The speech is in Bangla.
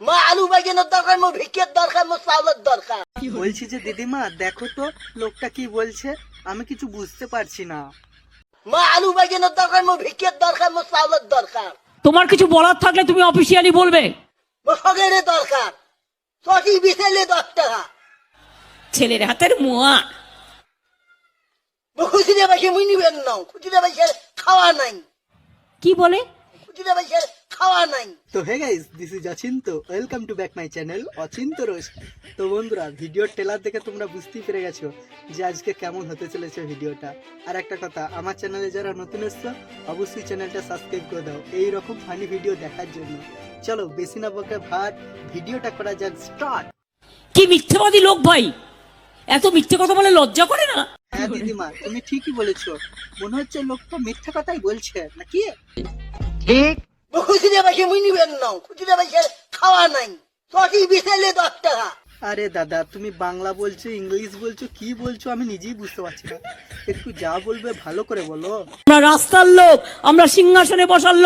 মা আলু বাগেনের দরকার মো ভিক্ষের দরকার মো চাউলের দরকার। বলছি যে দিদিমা দেখো তো লোকটা কি বলছে? আমি কিছু বুঝতে পারছি না। মা আলু বাগেনের দরকার মো ভিক্ষের দরকার মো চাউলের দরকার। তোমার কিছু বলার থাকলে তুমি অফিসিয়ালি বলবে। মো সগেরে দরকার। চটি বিছেলে দশ টাকা। ছেলের হাতের মোয়া। মো খুচরে পয়সা মুই নিবেন না খুচরে পয়সা খাওয়া নাই। কি বলে? খুচরে পয়সা খাওয়া নাই। তো hey guys this is Achinta. Welcome to back my channel Achinta রোজ তো বন্ধুরা ভিডিওর ট্রেলার দেখে তোমরা বুঝতেই পেরে গেছো যে আজকে কেমন হতে চলেছে ভিডিওটা আর একটা কথা আমার চ্যানেলে যারা নতুন এসছো অবশ্যই চ্যানেলটা সাবস্ক্রাইব করে দাও। এই রকম ফানি ভিডিও দেখার জন্য। চলো বেশি না বকে ভাট ভিডিওটা করা যাক স্টার্ট কি মিথ্যেবাদী লোক ভাই? এত মিথ্যে কথা বলে লজ্জা করে না? হ্যাঁ দিদিমা তুমি ঠিকই বলেছ। মনে হচ্ছে লোকটা মিথ্যা কথাই বলছে নাকি? মো খুচরে নিবেন না খুচরে পয়সা খাওয়া নাই চটি বিছেলে দশ টাকা আরে দাদা, তুমি বাংলা বলছো, ইংলিশ বলছো, কি বলছো আমি নিজেই বুঝতে পারছি না। একটু যা বলবে ভালো করে বলো। আমরা রাস্তার লোক, আমরা সিংহাসনে বসার লোক।